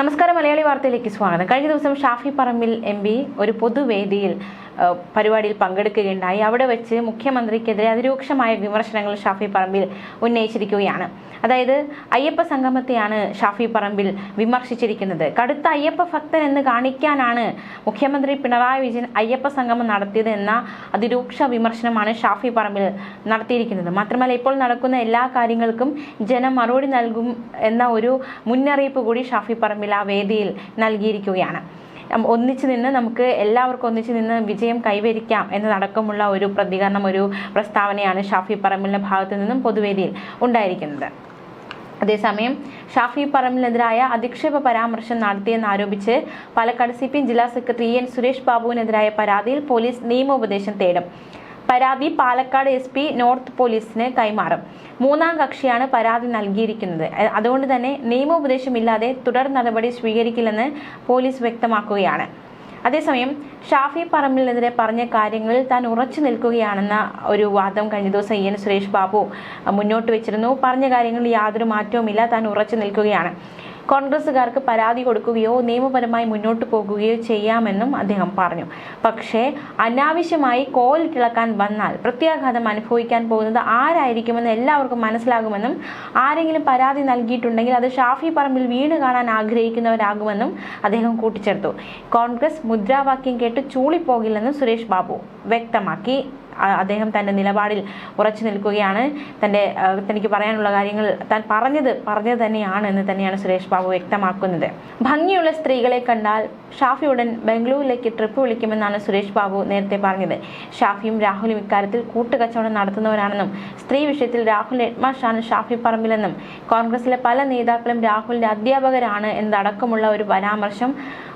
നമസ്കാരം മലയാളി വാർത്തയിലേക്ക് സ്വാഗതം. കഴിഞ്ഞ ദിവസം ഷാഫി പറമ്പിൽ എം ഒരു പൊതുവേദിയിൽ പരിപാടിയിൽ പങ്കെടുക്കുകയുണ്ടായി. അവിടെ വെച്ച് മുഖ്യമന്ത്രിക്കെതിരെ അതിരൂക്ഷമായ വിമർശനങ്ങൾ ഷാഫി പറമ്പിൽ ഉന്നയിച്ചിരിക്കുകയാണ്. അതായത് അയ്യപ്പ സംഗമത്തെയാണ് ഷാഫി പറമ്പിൽ വിമർശിച്ചിരിക്കുന്നത്. കടുത്ത അയ്യപ്പ ഭക്തൻ എന്ന് കാണിക്കാനാണ് മുഖ്യമന്ത്രി പിണറായി വിജയൻ അയ്യപ്പ സംഗമം നടത്തിയത് എന്ന അതിരൂക്ഷ വിമർശനമാണ് ഷാഫി പറമ്പിൽ നടത്തിയിരിക്കുന്നത്. മാത്രമല്ല ഇപ്പോൾ നടക്കുന്ന എല്ലാ കാര്യങ്ങൾക്കും ജനം മറുപടി നൽകും എന്ന ഒരു മുന്നറിയിപ്പ് കൂടി ഷാഫി പറമ്പിൽ ആ വേദിയിൽ നൽകിയിരിക്കുകയാണ്. ഒന്നിച്ചു നിന്ന് നമുക്ക് എല്ലാവർക്കും ഒന്നിച്ചു നിന്ന് വിജയം കൈവരിക്കാം എന്നതടക്കമുള്ള ഒരു പ്രതികരണം ഒരു പ്രസ്താവനയാണ് ഷാഫി പറമ്പിലിന്റെ ഭാഗത്തു നിന്നും പൊതുവേദിയിൽ ഉണ്ടായിരിക്കുന്നത്. അതേസമയം ഷാഫി പറമ്പിനെതിരായ അധിക്ഷേപ പരാമർശം നടത്തിയെന്ന് ആരോപിച്ച് പാലക്കാട് സി പി ജില്ലാ സെക്രട്ടറി എൻ സുരേഷ് ബാബുവിനെതിരായ പരാതിയിൽ പോലീസ് നിയമോപദേശം തേടും. പരാതി പാലക്കാട് എസ് പി നോർത്ത് പോലീസിന് കൈമാറും. മൂന്നാം കക്ഷിയാണ് പരാതി നൽകിയിരിക്കുന്നത്. അതുകൊണ്ട് തന്നെ നിയമോപദേശമില്ലാതെ തുടർ നടപടി സ്വീകരിക്കില്ലെന്ന് പോലീസ് വ്യക്തമാക്കുകയാണ്. അതേസമയം ഷാഫി പറമ്പിലിനെതിരെ പറഞ്ഞ കാര്യങ്ങളിൽ താൻ ഉറച്ചു നിൽക്കുകയാണെന്ന ഒരു വാദം കഴിഞ്ഞ ദിവസം ഇ എൻ സുരേഷ് ബാബു മുന്നോട്ട് വെച്ചിരുന്നു. പറഞ്ഞ കാര്യങ്ങളിൽ യാതൊരു മാറ്റവുമില്ല താൻ ഉറച്ചു നിൽക്കുകയാണ്. കോൺഗ്രസുകാർക്ക് പരാതി കൊടുക്കുകയോ നിയമപരമായി മുന്നോട്ട് പോകുകയോ ചെയ്യാമെന്നും അദ്ദേഹം പറഞ്ഞു. പക്ഷേ അനാവശ്യമായി കോലിട്ടിളക്കാൻ വന്നാൽ പ്രത്യാഘാതം അനുഭവിക്കാൻ പോകുന്നത് ആരായിരിക്കുമെന്ന് എല്ലാവർക്കും മനസ്സിലാകുമെന്നും ആരെങ്കിലും പരാതി നൽകിയിട്ടുണ്ടെങ്കിൽ അത് ഷാഫി പറമ്പിൽ വീണ് കാണാൻ ആഗ്രഹിക്കുന്നവരാകുമെന്നും അദ്ദേഹം കൂട്ടിച്ചേർത്തു. കോൺഗ്രസ് മുദ്രാവാക്യം കേട്ട് ചൂളിപ്പോകില്ലെന്നും സുരേഷ് ബാബു വ്യക്തമാക്കി. അദ്ദേഹം തന്റെ നിലപാടിൽ ഉറച്ചു നിൽക്കുകയാണ്. തന്റെ ആ, തനിക്ക് പറയാനുള്ള കാര്യങ്ങൾ താൻ പറഞ്ഞത് പറഞ്ഞത് തന്നെയാണ് എന്ന് തന്നെയാണ് സുരേഷ് ബാബു വ്യക്തമാക്കുന്നത്. ഭംഗിയുള്ള സ്ത്രീകളെ കണ്ടാൽ ഷാഫി ഉടൻ ബംഗളൂരിലേക്ക് ട്രിപ്പ് വിളിക്കുമെന്നാണ് സുരേഷ് ബാബു നേരത്തെ പറഞ്ഞത്. ഷാഫിയും രാഹുലും ഇക്കാര്യത്തിൽ കൂട്ടുകച്ചവടം നടത്തുന്നവരാണെന്നും സ്ത്രീ വിഷയത്തിൽ രാഹുൽ ഹെഡ്മാഷാണ് ഷാഫി പറമ്പിലെന്നും കോൺഗ്രസിലെ പല നേതാക്കളും രാഹുലിന്റെ അധ്യാപകരാണ് എന്നതടക്കമുള്ള ഒരു പരാമർശം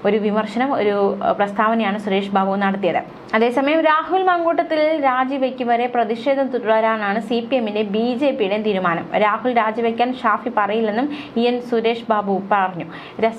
ഒരു വിമർശനം ഒരു പ്രസ്താവനയാണ് സുരേഷ് ബാബു നടത്തിയത്. അതേസമയം രാഹുൽ മങ്കൂട്ടത്തിൽ രാജിവെക്കും വരെ പ്രതിഷേധം തുടരാനാണ് സി പി എമ്മിന്റെ ബി ജെ പിയുടെ തീരുമാനം. രാഹുൽ രാജിവെക്കാൻ ഷാഫി പറയില്ലെന്നും ഇ എൻ സുരേഷ് ബാബു പറഞ്ഞു.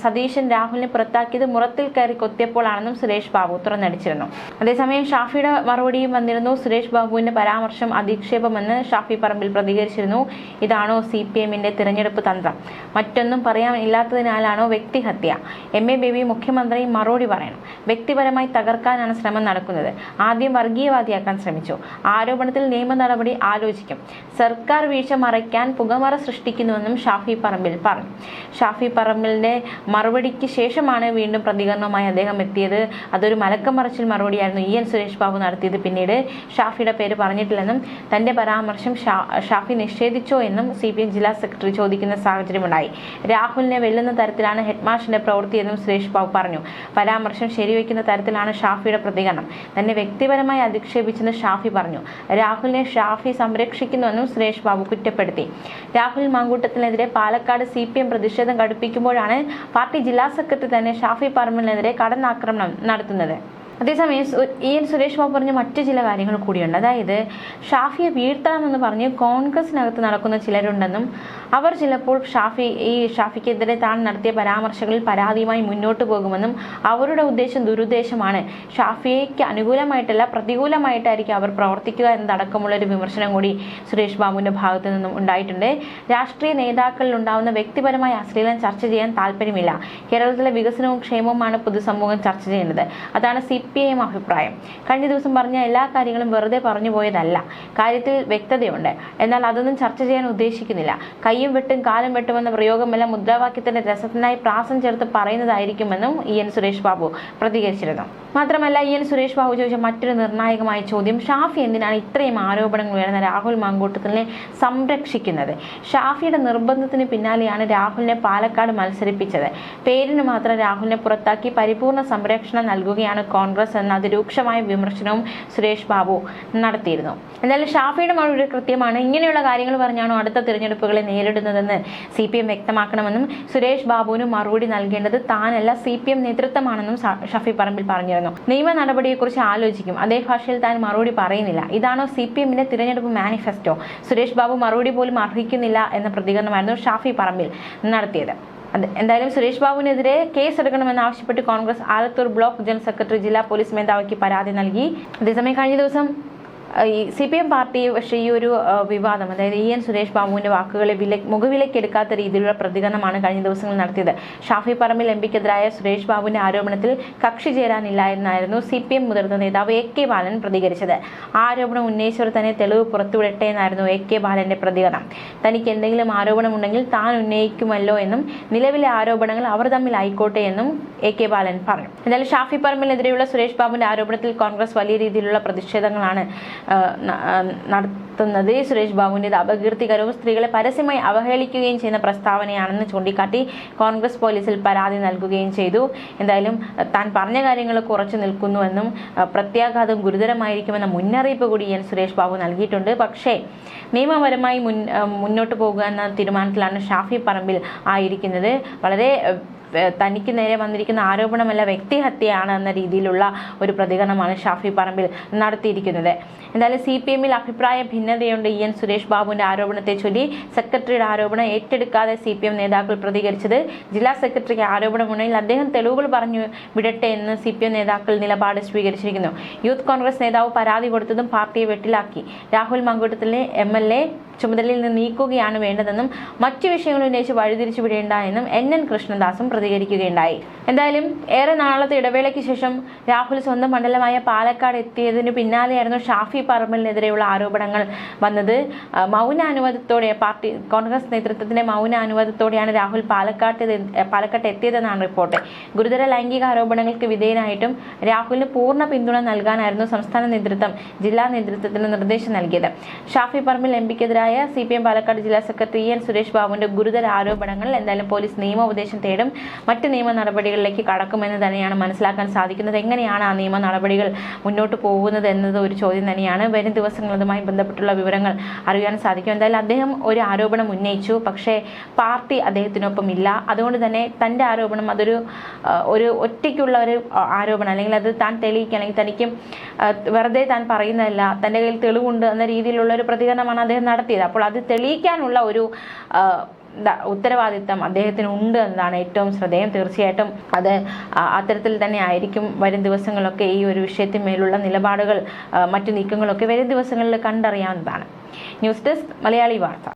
സതീശൻ രാഹുലിനെ പുറത്താക്കിയത് മുറത്തിൽ കയറി കൊത്തിയപ്പോഴാണെന്നും സുരേഷ് ബാബു തുറന്നടിച്ചിരുന്നു. അതേസമയം ഷാഫിയുടെ മറുപടിയും വന്നിരുന്നു. സുരേഷ് ബാബുവിന്റെ പരാമർശം അധിക്ഷേപമെന്ന് ഷാഫി പറമ്പിൽ പ്രതികരിച്ചിരുന്നു. ഇതാണോ സി പി എമ്മിന്റെ തിരഞ്ഞെടുപ്പ് തന്ത്രം? മറ്റൊന്നും പറയാൻ ഇല്ലാത്തതിനാലാണോ വ്യക്തിഹത്യ? എം. എ. ബേബി മുഖ്യമന്ത്രി മറുപടി പറയണം. വ്യക്തിപരമായി തകർക്കാനാണ് ശ്രമം നടക്കുന്നത്. ആദ്യം വർഗീയവാദിയാക്കാൻ ശ്രമിച്ചു. ആരോപണത്തിൽ നിയമ നടപടി ആലോചിക്കും. സർക്കാർ വീഴ്ച മറയ്ക്കാൻ പുകമറ സൃഷ്ടിക്കുന്നുവെന്നും ഷാഫി പറമ്പിൽ പറഞ്ഞു. ഷാഫി പറമ്പിലിന്റെ മറുപടിക്ക് ശേഷമാണ് വീണ്ടും പ്രതികരണവുമായി അദ്ദേഹം എത്തിയത്. അതൊരു മലക്കം മറിച്ചിൽ മറുപടിയായിരുന്നു. ഇ. എൻ. സുരേഷ് ബാബു നടത്തിയത്. പിന്നീട് ഷാഫിയുടെ പേര് പറഞ്ഞിട്ടില്ലെന്നും തന്റെ പരാമർശം ഷാഫി നിഷേധിച്ചോ എന്നും സി പി എം ജില്ലാ സെക്രട്ടറി ചോദിക്കുന്ന സാഹചര്യമുണ്ടായി. രാഹുലിനെ വെല്ലുന്ന തരത്തിലാണ് ഹെഡ്മാസ്റ്ററിന്റെ പ്രവൃത്തിയെന്നും സുരേഷ് ബാബു പറഞ്ഞു പരാമർശം ശരിവയ്ക്കുന്ന തരത്തിലാണ് ഷാഫിയുടെ പ്രതികരണം. തന്നെ വ്യക്തിപരമായി അധിക്ഷേപിച്ചെന്ന് ഷാഫി പറഞ്ഞു. രാഹുലിനെ ഷാഫി സംരക്ഷിക്കുന്നുവെന്നും സുരേഷ് ബാബു കുറ്റപ്പെടുത്തി. രാഹുൽ മാങ്കൂട്ടത്തിനെതിരെ പാലക്കാട് സി പി എം പ്രതിഷേധം കടുപ്പിക്കുമ്പോഴാണ് പാർട്ടി ജില്ലാ സെക്രട്ടറി തന്നെ ഷാഫി പറമ്പിലിനെതിരെ കടന്നാക്രമണം നടത്തുന്നത്. അതേസമയം ഇ എൻ സുരേഷ് ബാബു പറഞ്ഞ മറ്റു ചില കാര്യങ്ങൾ കൂടിയുണ്ട്. അതായത് ഷാഫിയെ വീഴ്ത്തണമെന്ന് പറഞ്ഞ് കോൺഗ്രസിനകത്ത് നടക്കുന്ന ചിലരുണ്ടെന്നും അവർ ചിലപ്പോൾ ഷാഫി ഈ ഷാഫിക്കെതിരെ താൻ നടത്തിയ പരാമർശങ്ങളിൽ പരാതിയുമായി മുന്നോട്ട് പോകുമെന്നും അവരുടെ ഉദ്ദേശം ദുരുദ്ദേശമാണ്. ഷാഫിയയ്ക്ക് അനുകൂലമായിട്ടല്ല പ്രതികൂലമായിട്ടായിരിക്കും അവർ പ്രവർത്തിക്കുക എന്നതടക്കമുള്ള ഒരു വിമർശനം കൂടി സുരേഷ് ബാബുവിന്റെ ഭാഗത്തു നിന്നും ഉണ്ടായിട്ടുണ്ട്. രാഷ്ട്രീയ നേതാക്കളിൽ ഉണ്ടാവുന്ന വ്യക്തിപരമായ അശ്ലീലം ചർച്ച ചെയ്യാൻ താല്പര്യമില്ല. കേരളത്തിലെ വികസനവും ക്ഷേമവുമാണ് പൊതുസമൂഹം ചർച്ച ചെയ്യേണ്ടത് അതാണ് സി പി എം അഭിപ്രായം. കഴിഞ്ഞ ദിവസം പറഞ്ഞ എല്ലാ കാര്യങ്ങളും വെറുതെ പറഞ്ഞു പോയതല്ല. കാര്യത്തിൽ വ്യക്തതയുണ്ട്. എന്നാൽ അതൊന്നും ചർച്ച ചെയ്യാൻ ഉദ്ദേശിക്കുന്നില്ല. കയ്യും വെട്ടും കാലും വെട്ടുമെന്ന പ്രയോഗമെല്ലാം മുദ്രാവാക്യത്തിന്റെ രസത്തിനായി പ്രാസം ചേർത്ത് പറയുന്നതായിരിക്കുമെന്നും ഇ. എൻ. സുരേഷ് ബാബു പ്രതികരിച്ചിരുന്നു. മാത്രമല്ല ഇ. എൻ. സുരേഷ് ബാബു ചോദിച്ച മറ്റൊരു നിർണായകമായ ചോദ്യം ഷാഫി എന്തിനാണ് ഇത്രയും ആരോപണങ്ങൾ ഉയർന്ന രാഹുൽ മാങ്കൂട്ടത്തിനെ സംരക്ഷിക്കുന്നത്? ഷാഫിയുടെ നിർബന്ധത്തിന് പിന്നാലെയാണ് രാഹുലിനെ പാലക്കാട് മത്സരിപ്പിച്ചത്. പേരിന് മാത്രം രാഹുലിനെ പുറത്താക്കി പരിപൂർണ സംരക്ഷണം നൽകുകയാണ് കോൺഗ്രസ്. എന്ന അതിരൂക്ഷമായ വിമർശനവും സുരേഷ് ബാബു നടത്തിയിരുന്നു. എന്നാലും ഷാഫിയുടെ മറുപടി കൃത്യമാണ്. ഇങ്ങനെയുള്ള കാര്യങ്ങൾ പറഞ്ഞാണോ അടുത്ത തിരഞ്ഞെടുപ്പുകളെ നേരിടുന്നതെന്ന് സി പി എം വ്യക്തമാക്കണമെന്നും സുരേഷ് ബാബുവിന് മറുപടി നൽകേണ്ടത് താനല്ല സി പി എം നേതൃത്വമാണെന്നും ഷാഫി പറമ്പിൽ പറഞ്ഞിരുന്നു. നിയമ നടപടിയെക്കുറിച്ച് ആലോചിക്കും. അതേ ഭാഷയിൽ താൻ മറുപടി പറയുന്നില്ല. ഇതാണോ സി പി എമ്മിന്റെ തിരഞ്ഞെടുപ്പ് മാനിഫെസ്റ്റോ? സുരേഷ് ബാബു മറുപടി പോലും അർഹിക്കുന്നില്ല എന്ന പ്രതികരണമായിരുന്നു ഷാഫി പറമ്പിൽ നടത്തിയത്. എന്തായാലും സുരേഷ് ബാബുവിനെതിരെ കേസെടുക്കണമെന്ന് ആവശ്യപ്പെട്ട് Congress Alathur block general secretary ജില്ലാ പോലീസ് മേധാവിക്ക് പരാതി നൽകി. അതേസമയം കഴിഞ്ഞ ദിവസം ഈ സി പി എം പാർട്ടി പക്ഷേ ഈ ഒരു വിവാദം അതായത് ഇ എൻ സുരേഷ് ബാബുവിന്റെ വാക്കുകളെ വില മുഖവിലക്കെടുക്കാത്ത രീതിയിലുള്ള പ്രതികരണമാണ് കഴിഞ്ഞ ദിവസങ്ങളിൽ നടത്തിയത്. ഷാഫി പറമ്പിൽ എം പിക്കെതിരായ സുരേഷ് ബാബുവിന്റെ ആരോപണത്തിൽ കക്ഷി ചേരാനില്ല എന്നായിരുന്നു സി പി എം മുതിർന്ന നേതാവ് എ കെ ബാലൻ പ്രതികരിച്ചത്. ആരോപണം ഉന്നയിച്ചവർ തന്നെ തെളിവ് പുറത്തുവിടട്ടെ എന്നായിരുന്നു എ കെ ബാലന്റെ പ്രതികരണം. തനിക്ക് എന്തെങ്കിലും ആരോപണമുണ്ടെങ്കിൽ താൻ ഉന്നയിക്കുമല്ലോ എന്നും നിലവിലെ ആരോപണങ്ങൾ അവർ തമ്മിൽ ആയിക്കോട്ടെ എന്നും എ കെ ബാലൻ പറഞ്ഞു. എന്നാൽ ഷാഫി പറമ്പിനെതിരെയുള്ള സുരേഷ് ബാബുവിന്റെ ആരോപണത്തിൽ കോൺഗ്രസ് വലിയ രീതിയിലുള്ള പ്രതിഷേധങ്ങളാണ് നടത്തുന്നത്. സുരേഷ് ബാബുവിന്റെ അപകീർത്തികരവും സ്ത്രീകളെ പരസ്യമായി അവഹേളിക്കുകയും ചെയ്യുന്ന പ്രസ്താവനയാണെന്ന് ചൂണ്ടിക്കാട്ടി കോൺഗ്രസ് പോലീസിൽ പരാതി നൽകുകയും ചെയ്തു. എന്തായാലും താൻ പറഞ്ഞ കാര്യങ്ങൾ കുറച്ചു നിൽക്കുന്നുവെന്നും പ്രത്യാഘാതം ഗുരുതരമായിരിക്കുമെന്ന മുന്നറിയിപ്പ് കൂടി എൻ സുരേഷ് ബാബു നൽകിയിട്ടുണ്ട്. പക്ഷേ നിയമപരമായി മുന്നോട്ട് പോകുക എന്ന തീരുമാനത്തിലാണ് ഷാഫി പറമ്പിൽ ആയിരിക്കുന്നത്. വളരെ തനിക്ക് നേരെ വന്നിരിക്കുന്ന ആരോപണമല്ല വ്യക്തിഹത്യയാണ് എന്ന രീതിയിലുള്ള ഒരു പ്രതികരണമാണ് ഷാഫി പറമ്പിൽ നടത്തിയിരിക്കുന്നത്. എന്തായാലും സി പി എമ്മിൽ അഭിപ്രായ ഭിന്നതയുണ്ട് ഇ എൻ സുരേഷ് ബാബുവിന്റെ ആരോപണത്തെ ചൊല്ലി സെക്രട്ടറിയുടെ ആരോപണം ഏറ്റെടുക്കാതെ സി പി എം നേതാക്കൾ പ്രതികരിച്ചത് ജില്ലാ സെക്രട്ടറിക്ക് ആരോപണമുണ്ടെങ്കിൽ അദ്ദേഹം തെളിവുകൾ പറഞ്ഞു വിടട്ടെ എന്ന് സി പി എം നേതാക്കൾ നിലപാട് സ്വീകരിച്ചിരിക്കുന്നു. യൂത്ത് കോൺഗ്രസ് നേതാവ് പരാതി കൊടുത്തതും പാർട്ടിയെ വെട്ടിലാക്കി. രാഹുൽ മങ്കൂട്ടത്തിലെ എം എൽ എ ചുമതലയിൽ നിന്ന് നീക്കുകയാണ് വേണ്ടതെന്നും മറ്റു വിഷയങ്ങൾ ഉന്നയിച്ച് വഴിതിരിച്ചു വിടേണ്ട എന്നും എൻ എൻ കൃഷ്ണദാസും പ്രതികരിക്കുകയുണ്ടായി. എന്തായാലും ഏറെ നാളത്തെ ഇടവേളയ്ക്ക് ശേഷം രാഹുൽ സ്വന്തം മണ്ഡലമായ പാലക്കാട് എത്തിയതിന് പിന്നാലെയായിരുന്നു ഷാഫി പറമ്പലിനെതിരെയുള്ള ആരോപണങ്ങൾ വന്നത്. മൗന മൗനാനുവാദത്തോടെ പാർട്ടി കോൺഗ്രസ് നേതൃത്വത്തിന്റെ മൗനാനുവാദത്തോടെയാണ് രാഹുൽ പാലക്കാട്ട് പാലക്കാട്ട് എത്തിയതെന്നാണ് റിപ്പോർട്ട്. ഗുരുതര ലൈംഗിക ആരോപണങ്ങൾക്ക് വിധേയനായിട്ടും രാഹുലിന് പൂർണ പിന്തുണ നൽകാനായിരുന്നു സംസ്ഥാന നേതൃത്വം ജില്ലാ നേതൃത്വത്തിന് നിർദ്ദേശം നൽകിയത്. Shafi Parambil M C P M Palakkad ജില്ലാ സെക്രട്ടറി എൻ സുരേഷ് ബാബുവിന്റെ ഗുരുതര ആരോപണങ്ങൾ എന്തായാലും പോലീസ് നിയമോപദേശം തേടും. മറ്റ് നിയമ നടപടികളിലേക്ക് കടക്കുമെന്ന് തന്നെയാണ് മനസ്സിലാക്കാൻ സാധിക്കുന്നത്. എങ്ങനെയാണ് ആ നിയമ നടപടികൾ മുന്നോട്ട് പോകുന്നത് എന്നത് ഒരു ചോദ്യം തന്നെയാണ്. വരും ദിവസങ്ങളതുമായി ബന്ധപ്പെട്ടുള്ള വിവരങ്ങൾ അറിയാൻ സാധിക്കും. എന്തായാലും അദ്ദേഹം ഒരു ആരോപണം ഉന്നയിച്ചു. പക്ഷേ പാർട്ടി അദ്ദേഹത്തിനൊപ്പം ഇല്ല. അതുകൊണ്ട് തന്നെ തന്റെ ആരോപണം അതൊരു ഒരു ഒറ്റയ്ക്കുള്ള ഒരു ആരോപണം. അല്ലെങ്കിൽ അത് താൻ തെളിയിക്കുക അല്ലെങ്കിൽ തനിക്ക് വെറുതെ താൻ പറയുന്നതല്ല. തന്റെ കയ്യിൽ തെളിവുണ്ട് എന്ന രീതിയിലുള്ള ഒരു പ്രതികരണമാണ് അദ്ദേഹം നടത്തിയത്. അപ്പോൾ അത് തെളിയിക്കാനുള്ള ഒരു ഉത്തരവാദിത്തം അദ്ദേഹത്തിന് ഉണ്ട് എന്നതാണ് ഏറ്റവും ശ്രദ്ധേയം. തീർച്ചയായിട്ടും അത് അത്തരത്തിൽ തന്നെ ആയിരിക്കും വരും ദിവസങ്ങളൊക്കെ ഈ ഒരു വിഷയത്തിന്മേലുള്ള നിലപാടുകൾ മറ്റു നീക്കങ്ങളൊക്കെ വരും ദിവസങ്ങളിൽ കണ്ടറിയാവുന്നതാണ്. ന്യൂസ് ഡെസ്ക് മലയാളി വാർത്ത.